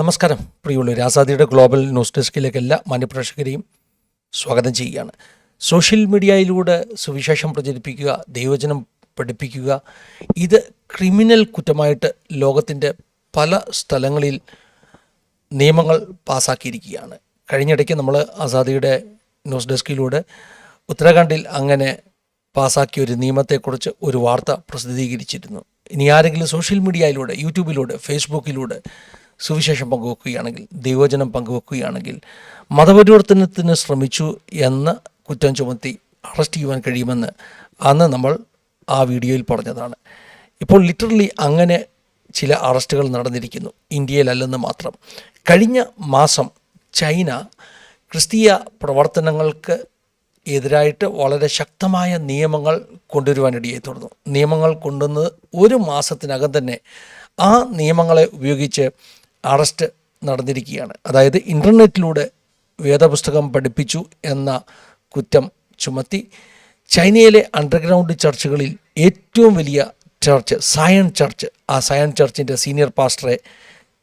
നമസ്കാരം. പ്രിയമുള്ളവർ ആസാദിയുടെ global news ഡെസ്കിലേക്ക് എല്ലാ മാന്യപ്രേക്ഷകരെയും സ്വാഗതം ചെയ്യുകയാണ്. സോഷ്യൽ മീഡിയയിലൂടെ സുവിശേഷം പ്രചരിപ്പിക്കുക ദൈവചനം പഠിപ്പിക്കുക ഇത് ക്രിമിനൽ കുറ്റമായിട്ട് ലോകത്തിന്റെ പല സ്ഥലങ്ങളിൽ നിയമങ്ങൾ പാസ്സാക്കിയിരിക്കുകയാണ് കഴിഞ്ഞിടയ്ക്ക് നമ്മൾ ആസാദിയുടെ ന്യൂസ് ഡെസ്കിലൂടെ ഉത്തരാഖണ്ഡിൽ അങ്ങനെ പാസ്സാക്കിയ ഒരു നിയമത്തെക്കുറിച്ച് ഒരു വാർത്ത പ്രസിദ്ധീകരിച്ചിരുന്നു. ഇനി ആരെങ്കിലും സോഷ്യൽ മീഡിയയിലൂടെ യൂട്യൂബിലൂടെ ഫേസ്ബുക്കിലൂടെ സുവിശേഷം പങ്കുവെക്കുകയാണെങ്കിൽ ദൈവജനം പങ്കുവെക്കുകയാണെങ്കിൽ മതപരിവർത്തനത്തിന് ശ്രമിച്ചു എന്ന കുറ്റം ചുമത്തി അറസ്റ്റ് ചെയ്യുവാൻ കഴിയുമെന്ന് അന്ന് നമ്മൾ ആ വീഡിയോയിൽ പറഞ്ഞതാണ്. ഇപ്പോൾ ലിറ്ററലി അങ്ങനെ ചില അറസ്റ്റുകൾ നടന്നിരിക്കുന്നു. ഇന്ത്യയിലല്ലെന്ന് മാത്രം. കഴിഞ്ഞ മാസം ചൈന ക്രിസ്തീയ പ്രവർത്തനങ്ങൾക്ക് എതിരായിട്ട് വളരെ ശക്തമായ നിയമങ്ങൾ കൊണ്ടുവരുവാനിടയായി തുടർന്നു. നിയമങ്ങൾ കൊണ്ടുവന്നത് ഒരു മാസത്തിനകം തന്നെ ആ നിയമങ്ങളെ ഉപയോഗിച്ച് അറസ്റ്റ് നടന്നിരിക്കുകയാണ്. അതായത് ഇന്റർനെറ്റിലൂടെ വേദപുസ്തകം പഠിപ്പിച്ചു എന്ന കുറ്റം ചുമത്തി ചൈനയിലെ അണ്ടർഗ്രൗണ്ട് ചർച്ചുകളിൽ ഏറ്റവും വലിയ ചർച്ച് സയൺ ചർച്ച് ആ സയൺ ചർച്ചിന്റെ സീനിയർ പാസ്റ്ററെ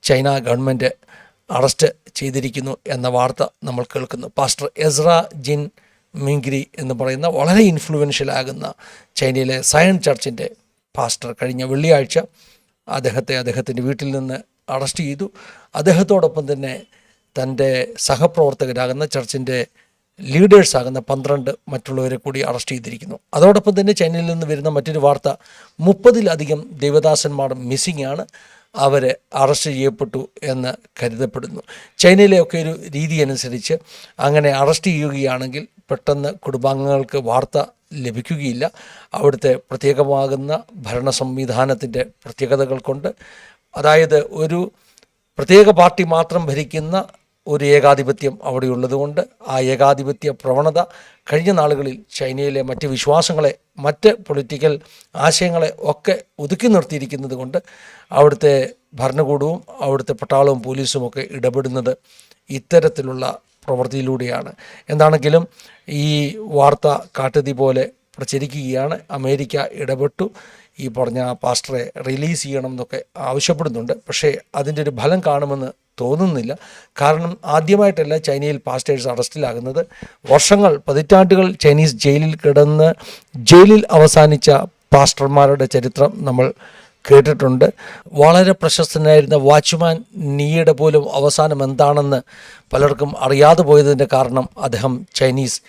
ചൈന ഗവൺമെന്റ് അറസ്റ്റ് ചെയ്തിരിക്കുന്നു എന്ന വാർത്ത നമ്മൾ കേൾക്കുന്നു. പാസ്റ്റർ എസ്ര ജിൻ മിങ്കിരി എന്ന് പറയുന്ന വളരെ ഇൻഫ്ലുവൻഷ്യൽ ആകുന്ന ചൈനയിലെ സയൺ ചർച്ചിന്റെ പാസ്റ്റർ കഴിഞ്ഞ വെള്ളിയാഴ്ച അദ്ദേഹത്തെ അദ്ദേഹത്തിന്റെ വീട്ടിൽ നിന്ന് അറസ്റ്റ് ചെയ്തു. അദ്ദേഹത്തോടൊപ്പം തന്നെ തന്റെ സഹപ്രവർത്തകരാകുന്ന ചർച്ചിന്റെ ലീഡേഴ്സാകുന്ന പന്ത്രണ്ട് മറ്റുള്ളവരെ കൂടി അറസ്റ്റ് ചെയ്തിരിക്കുന്നു. അതോടൊപ്പം തന്നെ ചൈനയിൽ നിന്ന് വരുന്ന മറ്റൊരു വാർത്ത മുപ്പതിലധികം ദേവദാസന്മാർ മിസ്സിംഗ് ആണ് അവരെ അറസ്റ്റ് ചെയ്യപ്പെട്ടു എന്ന് കരുതപ്പെടുന്നു. ചൈനയിലെയൊക്കെ ഒരു രീതി അനുസരിച്ച് അങ്ങനെ അറസ്റ്റ് ചെയ്യുകയാണെങ്കിൽ പെട്ടെന്ന് കുടുംബാംഗങ്ങൾക്ക് വാർത്ത ലഭിക്കുകയില്ല. അവിടുത്തെ പ്രത്യേകമാകുന്ന ഭരണ സംവിധാനത്തിന്റെ പ്രത്യേകതകൾ കൊണ്ട് അതായത് ഒരു പ്രത്യേക പാർട്ടി മാത്രം ഭരിക്കുന്ന ഒരു ഏകാധിപത്യം അവിടെയുള്ളതുകൊണ്ട് ആ ഏകാധിപത്യ പ്രവണത കഴിഞ്ഞ നാളുകളിൽ ചൈനയിലെ മറ്റ് വിശ്വാസങ്ങളെ മറ്റ് പൊളിറ്റിക്കൽ ആശയങ്ങളെ ഒക്കെ ഒതുക്കി നിർത്തിയിരിക്കുന്നത് കൊണ്ട് അവിടുത്തെ ഭരണകൂടവും അവിടുത്തെ പട്ടാളവും പോലീസും ഒക്കെ ഇടപെടുന്നത് ഇത്തരത്തിലുള്ള പ്രവൃത്തിയിലൂടെയാണ്. എന്താണെങ്കിലും ഈ വാർത്ത കാട്ടുതി പോലെ പ്രചരിക്കുകയാണ്. അമേരിക്ക ഇടപെട്ടു. ഈ പറഞ്ഞ പാസ്റ്ററെ റിലീസ് ചെയ്യണം എന്നൊക്കെ ആവശ്യപ്പെടുന്നുണ്ട്. പക്ഷേ അതിന്റെ ഒരു ഫലം കാണുമെന്ന് തോന്നുന്നില്ല. കാരണം ആദ്യമായിട്ടല്ല ചൈനയിൽ പാസ്റ്റേഴ്സ് അറസ്റ്റിലാകുന്നത്. വർഷങ്ങൾ പതിറ്റാണ്ടുകൾ ചൈനീസ് ജയിലിൽ കിടന്ന് ജയിലിൽ അവസാനിച്ച പാസ്റ്റർമാരുടെ ചരിത്രം നമ്മൾ കേട്ടിട്ടുണ്ട്. വളരെ പ്രശസ്തനായിരുന്ന വാച്ച്മാൻ നീയുടെ പോലും അവസാനം എന്താണെന്ന് പലർക്കും അറിയാതെ പോയതിന്റെ കാരണം അദ്ദേഹം ചൈനീസ്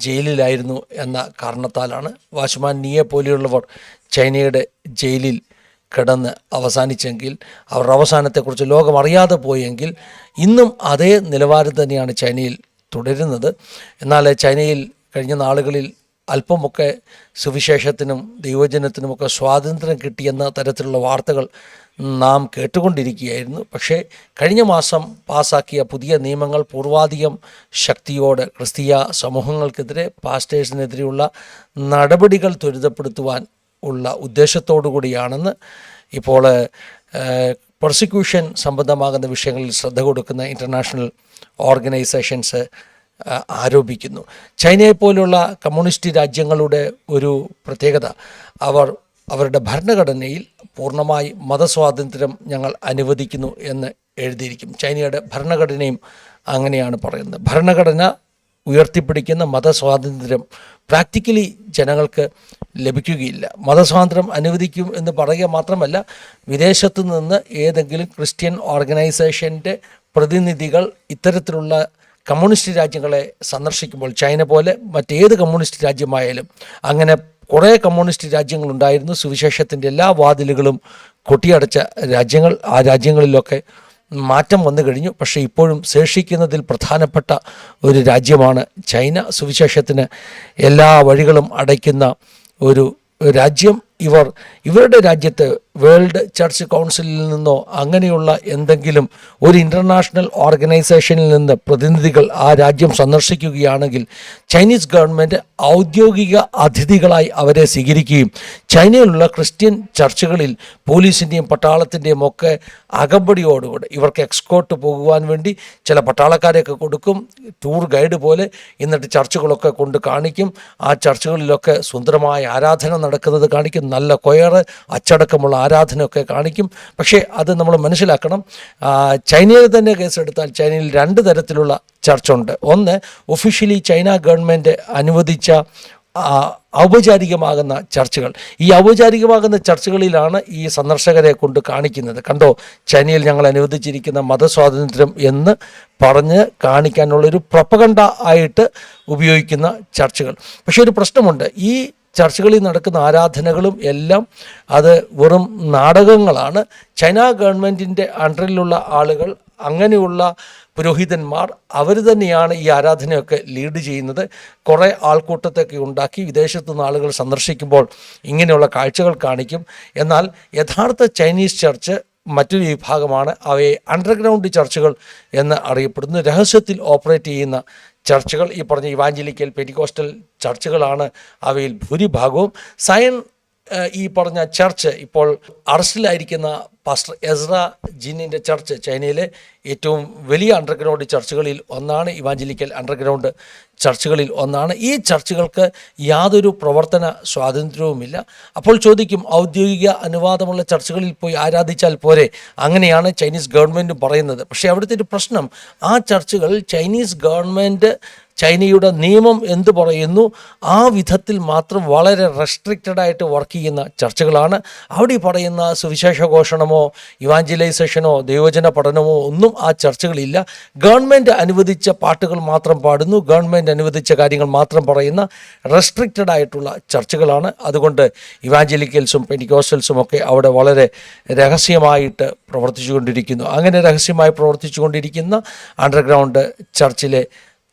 ജയിലിലായിരുന്നു എന്ന കാരണത്താലാണ് വാച്ച്മാൻ നിയെ പോലെയുള്ളവർ ചൈനയുടെ ജയിലിൽ കിടന്ന് അവസാനിച്ചെങ്കിൽ അവരുടെ അവസാനത്തെക്കുറിച്ച് ലോകം അറിയാതെ പോയെങ്കിൽ ഇന്നും അതേ നിലവാരം തന്നെയാണ് ചൈനയിൽ തുടരുന്നത്. എന്നാൽ ചൈനയിൽ കഴിഞ്ഞ നാളുകളിൽ അല്പമൊക്കെ സുവിശേഷത്തിനും ദൈവജനത്തിനുമൊക്കെ സ്വാതന്ത്ര്യം കിട്ടിയെന്ന തരത്തിലുള്ള വാർത്തകൾ നാം കേട്ടുകൊണ്ടിരിക്കുകയായിരുന്നു. പക്ഷേ കഴിഞ്ഞ മാസം പാസാക്കിയ പുതിയ നിയമങ്ങൾ പൂർവാധികം ശക്തിയോടെ ക്രിസ്തീയ സമൂഹങ്ങൾക്കെതിരെ പാസ്റ്റേഴ്സിനെതിരെയുള്ള നടപടികൾ ത്വരിതപ്പെടുത്തുവാൻ ഉള്ള ഉദ്ദേശത്തോടു കൂടിയാണെന്ന് ഇപ്പോൾ പ്രോസിക്യൂഷൻ സംബന്ധമാകുന്ന വിഷയങ്ങളിൽ ശ്രദ്ധ കൊടുക്കുന്ന ഇന്റർനാഷണൽ ഓർഗനൈസേഷൻസ് ആരോപിക്കുന്നു. ചൈനയെപ്പോലുള്ള കമ്മ്യൂണിസ്റ്റ് രാജ്യങ്ങളുടെ ഒരു പ്രത്യേകത അവർ അവരുടെ ഭരണഘടനയിൽ പൂർണമായി മതസ്വാതന്ത്ര്യം ഞങ്ങൾ അനുവദിക്കുന്നു എന്ന് എഴുതിയിരിക്കും. ചൈനയുടെ ഭരണഘടനയും അങ്ങനെയാണ് പറയുന്നത്. ഭരണഘടന ഉയർത്തിപ്പിടിക്കുന്ന മതസ്വാതന്ത്ര്യം പ്രാക്ടിക്കലി ജനങ്ങൾക്ക് ലഭിക്കുകയില്ല. മതസ്വാതന്ത്ര്യം അനുവദിക്കും എന്ന് പറയുക മാത്രമല്ല വിദേശത്തു നിന്ന് ഏതെങ്കിലും ക്രിസ്ത്യൻ ഓർഗനൈസേഷന്റെ പ്രതിനിധികൾ ഇത്തരത്തിലുള്ള കമ്മ്യൂണിസ്റ്റ് രാജ്യങ്ങളെ സന്ദർശിക്കുമ്പോൾ ചൈന പോലെ മറ്റേത് കമ്മ്യൂണിസ്റ്റ് രാജ്യമായാലും അങ്ങനെ കുറേ കമ്മ്യൂണിസ്റ്റ് രാജ്യങ്ങളുണ്ടായിരുന്നു. സുവിശേഷത്തിന്റെ എല്ലാ വാതിലുകളും കൊട്ടിയടച്ച രാജ്യങ്ങൾ ആ രാജ്യങ്ങളിലൊക്കെ മാറ്റം വന്നു കഴിഞ്ഞു. പക്ഷേ ഇപ്പോഴും ശേഷിക്കുന്നതിൽ പ്രധാനപ്പെട്ട ഒരു രാജ്യമാണ് ചൈന. സുവിശേഷത്തിന് എല്ലാ വഴികളും അടയ്ക്കുന്ന ഒരു രാജ്യം ഇവർ ഇവരുടെ രാജ്യത്ത് വേൾഡ് ചർച്ച് കൗൺസിലിൽ നിന്നോ അങ്ങനെയുള്ള എന്തെങ്കിലും ഒരു ഇന്റർനാഷണൽ ഓർഗനൈസേഷനിൽ നിന്ന് പ്രതിനിധികൾ ആ രാജ്യം സന്ദർശിക്കുകയാണെങ്കിൽ ചൈനീസ് ഗവൺമെന്റ് ഔദ്യോഗിക അതിഥികളായി അവരെ സ്വീകരിക്കുകയും ചൈനയിലുള്ള ക്രിസ്ത്യൻ ചർച്ചുകളിൽ പോലീസിന്റെയും പട്ടാളത്തിന്റെയും ഒക്കെ അകമ്പടിയോടുകൂടെ ഇവർക്ക് എക്സ്കോർട്ട് പോകുവാൻ വേണ്ടി ചില പട്ടാളക്കാരെയൊക്കെ കൊടുക്കും. ടൂർ ഗൈഡ് പോലെ എന്നിട്ട് ചർച്ചുകളൊക്കെ കൊണ്ട് കാണിക്കും. ആ ചർച്ചുകളിലൊക്കെ സുന്ദരമായ ആരാധന നടക്കുന്നത് കാണിക്കും നല്ല കൊയറ് അച്ചടക്കമുള്ള ആരാധനയൊക്കെ കാണിക്കും. പക്ഷേ അത് നമ്മൾ മനസ്സിലാക്കണം. ചൈനയിൽ തന്നെ കേസെടുത്താൽ ചൈനയിൽ രണ്ട് തരത്തിലുള്ള ചർച്ചുണ്ട് ഒന്ന് ഒഫീഷ്യലി ചൈന ഗവൺമെന്റ് അനുവദിച്ച ഔപചാരികമാകുന്ന ചർച്ചകൾ. ഈ ഔപചാരികമാകുന്ന ചർച്ചകളിലാണ് ഈ സന്ദർശകരെ കൊണ്ട് കാണിക്കുന്നത്. കണ്ടോ? ചൈനയിൽ ഞങ്ങൾ അനുവദിച്ചിരിക്കുന്ന മതസ്വാതന്ത്ര്യം എന്ന് പറഞ്ഞ് കാണിക്കാനുള്ളൊരു പ്രപ്പകണ്ട ആയിട്ട് ഉപയോഗിക്കുന്ന ചർച്ചകൾ. പക്ഷേ ഒരു പ്രശ്നമുണ്ട്. ഈ ചർച്ചുകളിൽ നടക്കുന്ന ആരാധനകളും എല്ലാം അത് വെറും നാടകങ്ങളാണ്. ചൈന ഗവൺമെന്റിന്റെ അണ്ടറിലുള്ള ആളുകൾ അങ്ങനെയുള്ള പുരോഹിതന്മാർ അവർ തന്നെയാണ് ഈ ആരാധനയൊക്കെ ലീഡ് ചെയ്യുന്നത്. കുറേ ആൾക്കൂട്ടത്തൊക്കെ ഉണ്ടാക്കി വിദേശത്തു നിന്ന് ആളുകൾ സന്ദർശിക്കുമ്പോൾ ഇങ്ങനെയുള്ള കാഴ്ചകൾ കാണിക്കും. എന്നാൽ യഥാർത്ഥ ചൈനീസ് ചർച്ച് മറ്റൊരു വിഭാഗമാണ്. അവയെ അണ്ടർഗ്രൗണ്ട് ചർച്ചുകൾ എന്ന് അറിയപ്പെടുന്നു. രഹസ്യത്തിൽ ഓപ്പറേറ്റ് ചെയ്യുന്ന ചർച്ചുകൾ ഈ പറഞ്ഞ ഇവാഞ്ചലിക്കൽ പെരികോസ്റ്റൽ ചർച്ചുകളാണ് അവയിൽ ഭൂരിഭാഗവും. സയൻ ഈ പറഞ്ഞ ചർച്ച് ഇപ്പോൾ അറസ്റ്റിലായിരിക്കുന്ന പാസ്റ്റർ എസ്ര ജിന്നിന്റെ ചർച്ച് ചൈനയിലെ ഏറ്റവും വലിയ അണ്ടർഗ്രൗണ്ട് ചർച്ചുകളിൽ ഒന്നാണ് ഇവാഞ്ചലിക്കൽ അണ്ടർഗ്രൗണ്ട് ചർച്ചുകളിൽ ഒന്നാണ്. ഈ ചർച്ചുകൾക്ക് യാതൊരു പ്രവർത്തന സ്വാതന്ത്ര്യവുമില്ല. അപ്പോൾ ചോദിക്കും ഔദ്യോഗിക അനുവാദമുള്ള ചർച്ചുകളിൽ പോയി ആരാധിച്ചാൽ പോരെ? അങ്ങനെയാണ് ചൈനീസ് ഗവൺമെന്റ് പറയുന്നത്. പക്ഷേ അവിടുത്തെ ഒരു പ്രശ്നം ആ ചർച്ചുകൾ ചൈനീസ് ഗവൺമെന്റ് ചൈനയുടെ നിയമം എന്തു പറയുന്നു? ആ വിധത്തിൽ മാത്രം വളരെ റെസ്ട്രിക്റ്റഡ് ആയിട്ട് വർക്ക് ചെയ്യുന്ന ചർച്ചകളാണ്. അവിടെ പറയുന്ന സുവിശേഷ ഘോഷണമോ ഇവാഞ്ചലൈസേഷനോ ദൈവജന പഠനമോ ഒന്നും ആ ചർച്ചകളില്ല. ഗവൺമെന്റ് അനുവദിച്ച പാട്ടുകൾ മാത്രം പാടുന്നു. ഗവൺമെന്റ് അനുവദിച്ച കാര്യങ്ങൾ മാത്രം പറയുന്ന റെസ്ട്രിക്റ്റഡ് ആയിട്ടുള്ള ചർച്ചകളാണ്. അതുകൊണ്ട് ഇവാഞ്ചലിക്കൽസും പെനിക്കോസ്റ്റൽസും ഒക്കെ അവിടെ വളരെ രഹസ്യമായിട്ട് പ്രവർത്തിച്ചുകൊണ്ടിരിക്കുന്നു. അങ്ങനെ രഹസ്യമായി പ്രവർത്തിച്ചുകൊണ്ടിരിക്കുന്ന അണ്ടർഗ്രൗണ്ട് ചർച്ചിലെ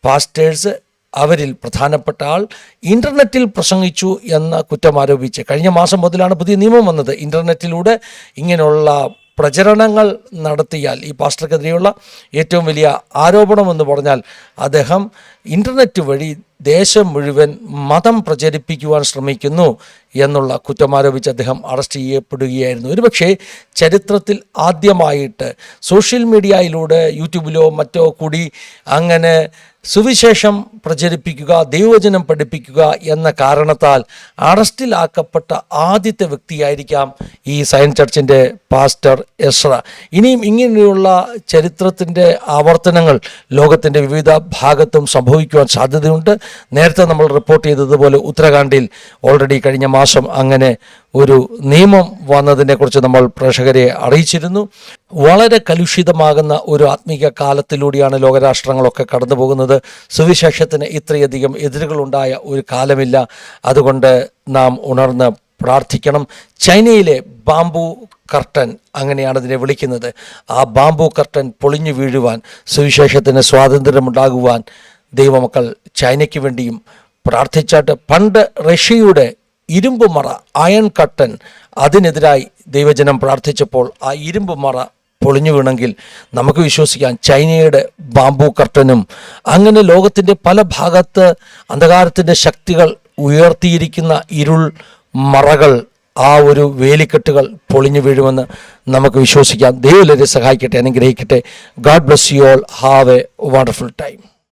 പാസ്റ്റേഴ്സ് അവരിൽ പ്രധാനപ്പെട്ട ആൾ ഇന്റർനെറ്റിൽ പ്രസംഗിച്ചു എന്ന കുറ്റം ആരോപിച്ച് കഴിഞ്ഞ മാസം മുതലാണ് പുതിയ നിയമം വന്നത്. ഇന്റർനെറ്റിലൂടെ ഇങ്ങനെയുള്ള പ്രചരണങ്ങൾ നടത്തിയാൽ ഈ പാസ്റ്റർക്കെതിരെയുള്ള ഏറ്റവും വലിയ ആരോപണമെന്ന് പറഞ്ഞാൽ അദ്ദേഹം ഇന്റർനെറ്റ് വഴി ദേശം മുഴുവൻ മതം പ്രചരിപ്പിക്കുവാൻ ശ്രമിക്കുന്നു എന്നുള്ള കുറ്റമാരോപിച്ച് അദ്ദേഹം അറസ്റ്റ് ചെയ്യപ്പെടുകയായിരുന്നു. ഒരുപക്ഷെ ചരിത്രത്തിൽ ആദ്യമായിട്ട് സോഷ്യൽ മീഡിയയിലൂടെ യൂട്യൂബിലോ മറ്റോ കൂടി അങ്ങനെ സുവിശേഷം പ്രചരിപ്പിക്കുക ദൈവവചനം പഠിപ്പിക്കുക എന്ന കാരണത്താൽ അറസ്റ്റിലാക്കപ്പെട്ട ആദ്യത്തെ വ്യക്തിയായിരിക്കാം ഈ സയൻ ചർച്ചിന്റെ പാസ്റ്റർ എസ്ര. ഇനിയും ഇങ്ങനെയുള്ള ചരിത്രത്തിന്റെ ആവർത്തനങ്ങൾ ലോകത്തിന്റെ വിവിധ ഭാഗത്തും സംഭവിക്കുവാൻ സാധ്യതയുണ്ട്. നേരത്തെ നമ്മൾ റിപ്പോർട്ട് ചെയ്തതുപോലെ ഉത്തരാഖണ്ഡിൽ ഓൾറെഡി കഴിഞ്ഞ മാസം അങ്ങനെ ഒരു നിയമം വന്നതിനെ കുറിച്ച് നമ്മൾ പ്രേക്ഷകരെ അറിയിച്ചിരുന്നു. വളരെ കലുഷിതമാകുന്ന ഒരു ആത്മീക കാലത്തിലൂടെയാണ് ലോകരാഷ്ട്രങ്ങളൊക്കെ കടന്നു പോകുന്നത് സുവിശേഷത്തിന് ഇത്രയധികം എതിരുകളുണ്ടായ ഒരു കാലമില്ല. അതുകൊണ്ട് നാം ഉണർന്ന് പ്രാർത്ഥിക്കണം. ചൈനയിലെ ബാംബു കർട്ടൻ അങ്ങനെയാണ് അതിനെ വിളിക്കുന്നത്. ആ ബാംബു കർട്ടൻ പൊളിഞ്ഞു വീഴുവാൻ സുവിശേഷത്തിന് സ്വാതന്ത്ര്യമുണ്ടാകുവാൻ ദൈവമക്കൾ ചൈനയ്ക്ക് വേണ്ടിയും പ്രാർത്ഥിച്ചാട്ട് പണ്ട് റഷ്യയുടെ ഇരുമ്പ് മറ അയൺ കട്ടൻ അതിനെതിരായി ദൈവജനം പ്രാർത്ഥിച്ചപ്പോൾ ആ ഇരുമ്പ് മറ പൊളിഞ്ഞു വീണെങ്കിൽ നമുക്ക് വിശ്വസിക്കാം ചൈനയുടെ ബാംബു കർട്ടനും. അങ്ങനെ ലോകത്തിന്റെ പല ഭാഗത്ത് അന്ധകാരത്തിന്റെ ശക്തികൾ ഉയർത്തിയിരിക്കുന്ന ഇരുൾ മറകൾ ആ ഒരു വേലിക്കെട്ടുകൾ പൊളിഞ്ഞു വീഴുമെന്ന് നമുക്ക് വിശ്വസിക്കാം. ദൈവം സഹായിക്കട്ടെ അനുഗ്രഹിക്കട്ടെ. God bless you all have a wonderful time